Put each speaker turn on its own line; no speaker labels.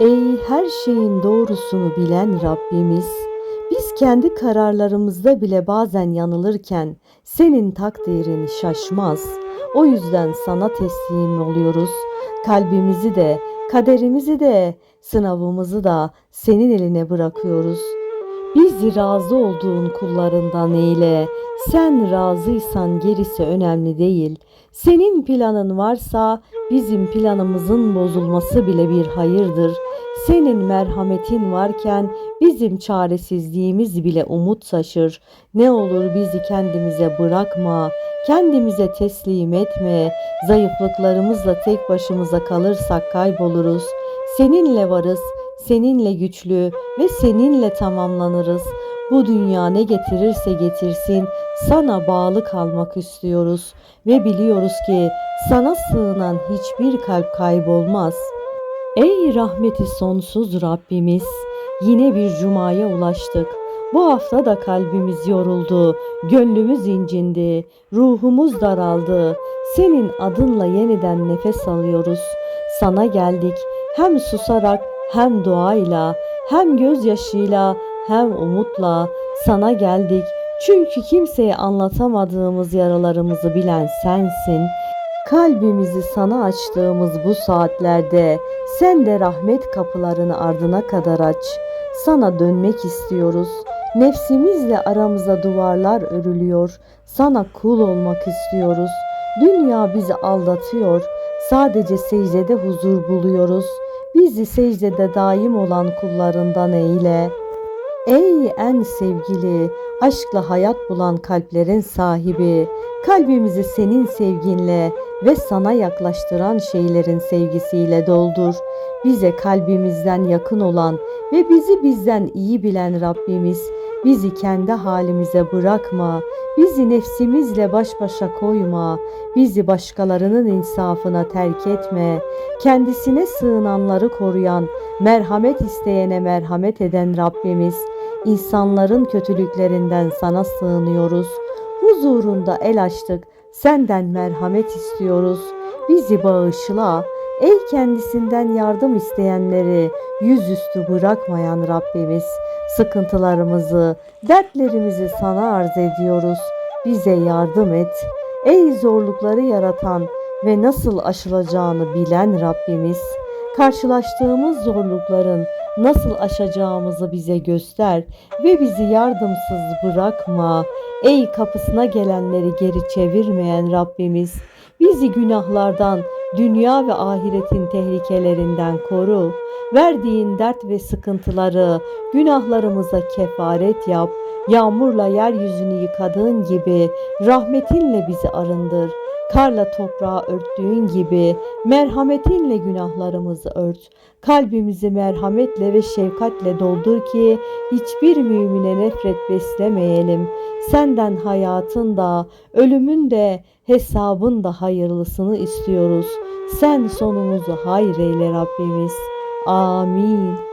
Ey her şeyin doğrusunu bilen Rabbimiz, biz kendi kararlarımızda bile bazen yanılırken senin takdirin şaşmaz. O yüzden sana teslim oluyoruz. Kalbimizi de, kaderimizi de, sınavımızı da senin eline bırakıyoruz. Bizi razı olduğun kullarından eyle. Sen razıysan gerisi önemli değil. Senin planın varsa bizim planımızın bozulması bile bir hayırdır. Senin merhametin varken bizim çaresizliğimiz bile umut taşır. Ne olur bizi kendimize bırakma, kendimize teslim etme. Zayıflıklarımızla tek başımıza kalırsak kayboluruz. Seninle varız, seninle güçlü ve seninle tamamlanırız. Bu dünya ne getirirse getirsin sana bağlı kalmak istiyoruz ve biliyoruz ki sana sığınan hiçbir kalp kaybolmaz. Ey rahmeti sonsuz Rabbimiz, yine bir cumaya ulaştık. Bu hafta da kalbimiz yoruldu, gönlümüz incindi, ruhumuz daraldı. Senin adınla yeniden nefes alıyoruz. Sana geldik hem susarak hem duayla, hem gözyaşıyla, hem umutla sana geldik. Çünkü kimseye anlatamadığımız yaralarımızı bilen sensin. Kalbimizi sana açtığımız bu saatlerde sen de rahmet kapılarını ardına kadar aç. Sana dönmek istiyoruz. Nefsimizle aramıza duvarlar örülüyor. Sana kul olmak istiyoruz. Dünya bizi aldatıyor. Sadece secdede huzur buluyoruz. Bizi secdede daim olan kullarından eyle. Ey en sevgili, aşkla hayat bulan kalplerin sahibi, kalbimizi senin sevginle ve sana yaklaştıran şeylerin sevgisiyle doldur. Bize kalbimizden yakın olan ve bizi bizden iyi bilen Rabbimiz, bizi kendi halimize bırakma, bizi nefsimizle baş başa koyma, bizi başkalarının insafına terk etme, kendisine sığınanları koruyan, merhamet isteyene merhamet eden Rabbimiz, insanların kötülüklerinden sana sığınıyoruz. Huzurunda el açtık, senden merhamet istiyoruz. Bizi bağışla. Ey kendisinden yardım isteyenleri yüzüstü bırakmayan Rabbimiz, sıkıntılarımızı, dertlerimizi sana arz ediyoruz. Bize yardım et. Ey zorlukları yaratan ve nasıl aşılacağını bilen Rabbimiz, karşılaştığımız zorlukların nasıl aşacağımızı bize göster ve bizi yardımsız bırakma. Ey kapısına gelenleri geri çevirmeyen Rabbimiz, bizi günahlardan, dünya ve ahiretin tehlikelerinden koru. Verdiğin dert ve sıkıntıları günahlarımıza kefaret yap. Yağmurla yeryüzünü yıkadığın gibi rahmetinle bizi arındır. Karla toprağı örttüğün gibi merhametinle günahlarımızı ört. Kalbimizi merhametle ve şefkatle doldur ki hiçbir mümine nefret beslemeyelim. Senden hayatın da, ölümün de, hesabın da hayırlısını istiyoruz. Sen sonumuzu hayır eyle Rabbimiz. Amin.